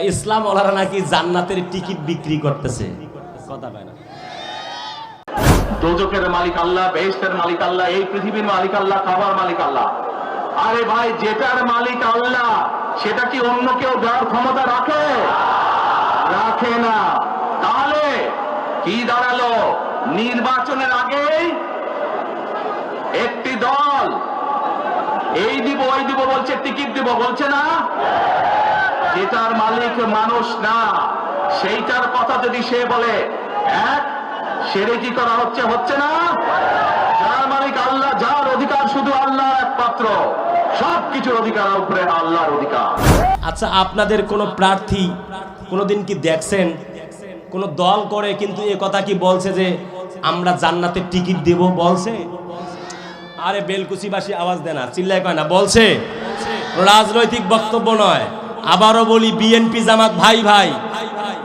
ইসলাম ওলারা নাকি জান্নাতের টিকিট বিক্রি করতেছে। কথা কয় না। দোজকের মালিক আল্লাহ বেহেস্তের মালিক আল্লাহ, এই পৃথিবীর মালিক আল্লাহ, খাবার মালিক আল্লাহ। আরে ভাই, যেটার মালিক আল্লাহ, সেটা কি অন্য কেউ দেওয়ার ক্ষমতা রাখে? রাখে না। তাহলে কি দাঁড়াল? নির্বাচনের আগে একটি দল এই দিব, ওই দিব বলছে, টিকিট দিব, বলছে না? যেটার মালিক মানুষ না, সেইটার কথা যদি সে বলে, এক, সেরে কি করা হচ্ছে হচ্ছে না? যার মালিক আল্লাহ, যার অধিকার শুধু আল্লাহ একমাত্র সব কিছুর অধিকার উপরে আল্লাহর অধিকার। আচ্ছা আপনাদের কোনো প্রার্থী কোনোদিন কি দেখছেন? কোনো দল করে কিন্তু এ কথা কি বলছে যে আমরা জান্নাতের টিকিট দেব বলছে? আরে বেলকুচিবাসী আওয়াজ দেয় না চিল্লায় কয় না, বলছে, রাজনৈতিক বক্তব্য নয়, আবারও বলি বিএনপি জামাত ভাই ভাই,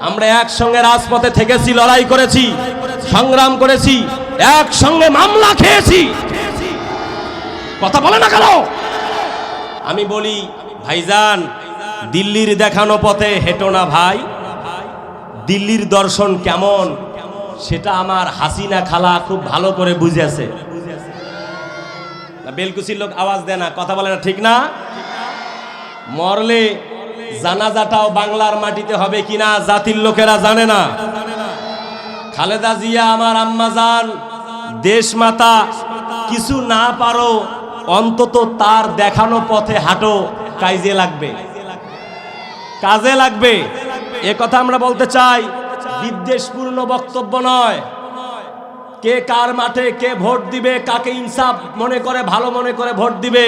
আমরা একসঙ্গে রাজপথে থেকেছি, লড়াই করেছি, সংগ্রাম করেছি, একসঙ্গে মামলা খেয়েছি। কথা বলে না কেন? আমি বলি, ভাইজান, দিল্লির দেখানো পথে হেঁটো না ভাই, দিল্লির দর্শন কেমন, সেটা আমার হাসিনা খালা খুব ভালো করে বুঝেছে। বেলকুচির লোক আওয়াজ দেয় না, কথা বলে না, ঠিক না? মরলে জানাজাটাও বাংলার মাটিতে হবে কিনা জাতির লোকেরা জানে না। খালেদা জিয়া, আমার আম্মা জান, দেশ মাতা, কিছু না পারো, অন্তত তার দেখানো পথে হাঁটো, কাজে লাগবে। কাজে লাগবে। এ কথা আমরা বলতে চাই, বিদ্বেষপূর্ণ বক্তব্য নয়। কে কার মাঠে কে ভোট দিবে, কাকে ইনসাফ মনে করে, ভালো মনে করে ভোট দিবে,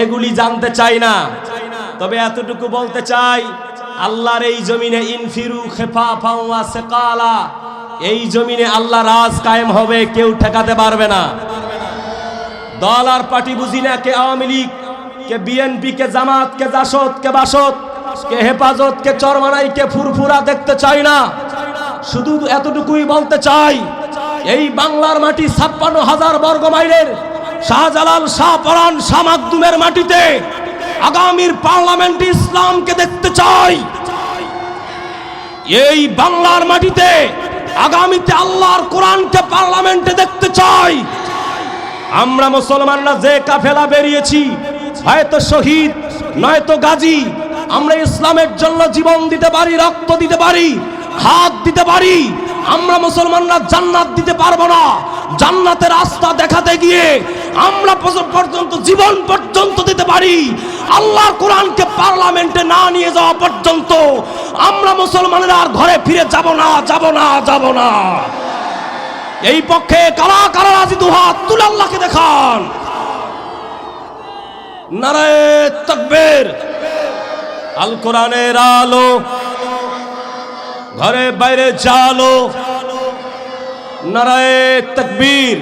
এগুলি জানতে চাই না। তবে এতটুকু বলতে চাই, আল্লাহর এই জমিনে ইনফিরু খেফা ফাওয়া সেকালা, এই জমিনে আল্লাহ রাজ কায়েম হবে, কেউ ঠেকাতে পারবে না। দল আর পার্টি বুঝি না কে আওয়ামী লীগ, কে বিএনপি, কে জামাত, কে জাসদ, কে বাসদ, কে হেফাজত, কে চরমানাই, কে ফুরফুরা দেখতে চাই না। শুধু এতটুকুই বলতে চাই এই বাংলার মাটি ছাপ্পান্ন হাজার বর্গ মাইলের শাহজালাল শাহপরান শামাকদুমের মাটিতে আগামীর পার্লামেন্টে ইসলামকে দেখতে চাই। এই বাংলার মাটিতে আগামীতে আল্লাহর কোরআনকে পার্লামেন্টে দেখতে চাই। আমরা মুসলমানরা যে কাফেলা বেরিয়েছি, হয়তো শহীদ, নয়তো গাজী, আমরা ইসলামের জন্য জীবন দিতে পারি, রক্ত দিতে পারি, হাত দিতে পারি আমরা মুসলমানরা জান্নাত দিতে পারব না। জান্নাতের রাস্তা দেখাতে গিয়ে আমরা পর্য- পর্যন্ত, জীবন পর্যন্ত দিতে পারি। আল্লাহর কোরআনকে পার্লামেন্টে না নিয়ে যাওয়া পর্যন্ত আমরা মুসলমানেরা আর ঘরে ফিরে যাব না যাব না যাব না। এই পক্ষে কারা কারা রাজি? দুহাত তুলে আল্লাহকে দেখান। নারায়ে তকবীর। আল কোরআনের আলো ঘরে বাইরে চালো নারায় তকবীর।